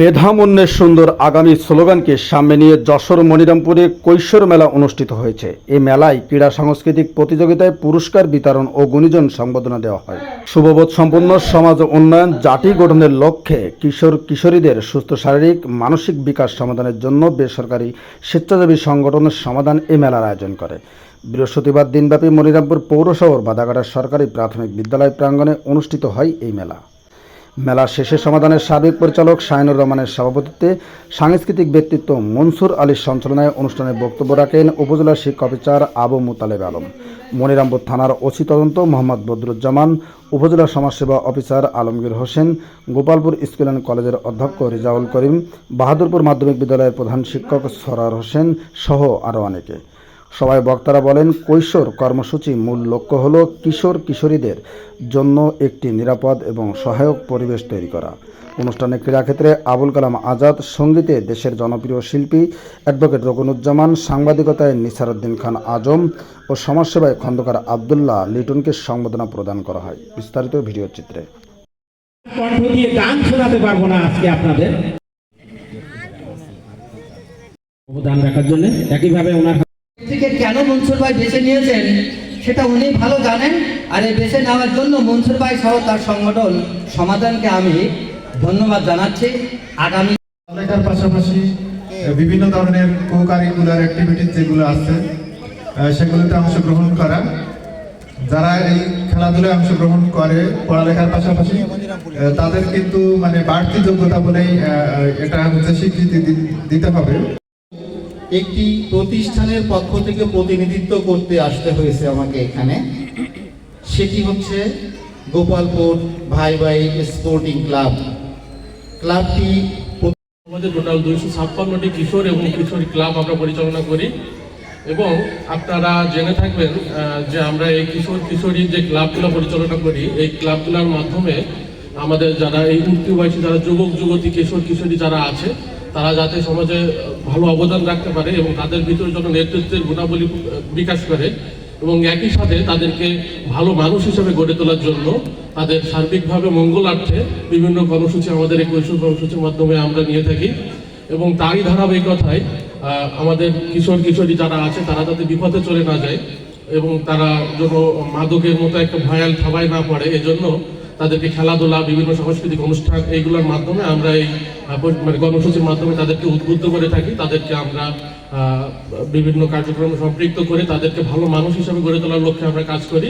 মেধামন্যের সুন্দর আগামী স্লোগানকে সামনে নিয়ে যশোর মনিরামপুরে কৈশোর মেলা অনুষ্ঠিত হয়েছে। এই মেলায় ক্রীড়া সাংস্কৃতিক প্রতিযোগিতায় পুরস্কার বিতরণ ও গুণীজন সম্বোধনা দেওয়া হয়। শুভবোধ সম্পন্ন সমাজ উন্নয়ন জাতি গঠনের লক্ষ্যে কিশোর কিশোরীদের সুস্থ শারীরিক, মানসিক বিকাশ সমাধানের জন্য বেসরকারি স্বেচ্ছাসেবী সংগঠনের সমাধান এই মেলার আয়োজন করে। বৃহস্পতিবার দিনব্যাপী মনিরামপুর পৌরশহর বাদাঘাটা সরকারি প্রাথমিক বিদ্যালয় প্রাঙ্গণে অনুষ্ঠিত হয় এই মেলা। মেলা শেষে সমাধানের সার্বিক পরিচালক শাহিনুর রহমানের সভাপতিত্বে সাংস্কৃতিক ব্যক্তিত্ব মনসুর আলীর সঞ্চালনায় অনুষ্ঠানে বক্তব্য রাখেন উপজেলা শিক্ষা অফিসার আবু মুতালেব আলম। মনিরামপুর থানার ওসি তদন্ত মোহাম্মদ বদরুজ্জামান, উপজেলা সমাজসেবা officer Alamgir Hossain, Gopalpur school and কলেজের অধ্যক্ষ রিজাউল করিম, বাহাদুরপুর মাধ্যমিক বিদ্যালয়ের প্রধান শিক্ষক সরার হোসেন সহ আরও অনেকে। সবাই বক্তারা বলেন, কৈশোর কর্মসূচি মূল লক্ষ্য হল কিশোর কিশোরীদের জন্য একটি নিরাপদ এবং সহায়ক পরিবেশ তৈরি করা। অনুষ্ঠানে ক্রীড়াক্ষেত্রে আবুল কালাম আজাদ, সঙ্গীতে দেশের জনপ্রিয় শিল্পী অ্যাডভোকেট রকনুজ্জামান, সাংবাদিকতায় নিসারুদ্দিন খান আজম ও সমাজসেবায় খন্দকার আবদুল্লাহ লিটনকে সংবর্ধনা প্রদান করা হয়। বিস্তারিত ভিডিও চিত্রে। অবদান রাখার জন্য একইভাবে ওনার থেকে কেন মনসুর ভাই বেছে নিয়েছেন, সেটা উনি ভালো জানেন। আর এই বেছে নেওয়ার জন্য মনসুর ভাই সহ তার সংগঠন সমাধানকে আমি ধন্যবাদ জানাচ্ছি। আগামী লেখার পাশাপাশি বিভিন্ন ধরনের কো কারিকুলার অ্যাক্টিভিটিস যেগুলো আছে সেগুলোতে অংশগ্রহণ করা। যারা এই খেলাধুলায় অংশগ্রহণ করে পড়ালেখার পাশাপাশি তাদের কিন্তু মানে বাড়তি যোগ্যতা বলেই এটা হচ্ছে স্বীকৃতি দিতে হবে। একটি প্রতিষ্ঠানের পক্ষ থেকে প্রতিনিধিত্ব করতে আসতে হয়েছে আমাকে এখানে। সেটি হচ্ছে গোপালপুর ভাই ভাই স্পোর্টিং ক্লাব। ক্লাবটি আমাদের টোটাল দুইশো ছাপ্পান্নটি কিশোর এবং কিশোরী ক্লাব আমরা পরিচালনা করি। এবং আপনারা জেনে থাকবেন যে আমরা এই কিশোর, কিশোরী যে ক্লাবগুলো পরিচালনা করি, এই ক্লাবগুলোর মাধ্যমে আমাদের যারা এই উঠতি বয়সী যারা যুবক, যুবতী, কিশোর, কিশোরী যারা আছে তারা যাতে সমাজে ভালো অবদান রাখতে পারে এবং তাদের ভিতরে যখন নেতৃত্বের গুণাবলী বিকাশ করে এবং একই সাথে তাদেরকে ভালো মানুষ হিসেবে গড়ে তোলার জন্য তাদের সার্বিকভাবে মঙ্গলার্থে বিভিন্ন কর্মসূচি, আমাদের এই কৈশোর কর্মসূচির মাধ্যমে আমরা নিয়ে থাকি এবং তারই ধারাবাহিকতায় আমাদের কিশোর কিশোরী যারা আছে তারা যাতে বিপথে চলে না যায় এবং তারা যেন মাদকের মতো একটা ভয়াল থাবায় না পড়ে। এজন্য তাদেরকে খেলাধুলা, বিভিন্ন সাংস্কৃতিক অনুষ্ঠান এইগুলোর মাধ্যমে আমরা এই মানে কর্মসূচির মাধ্যমে তাদেরকে উদ্বুদ্ধ করে থাকি। তাদেরকে আমরা বিভিন্ন কার্যক্রম সম্পৃক্ত করে তাদেরকে ভালো মানুষ হিসাবে গড়ে তোলার লক্ষ্যে আমরা কাজ করি।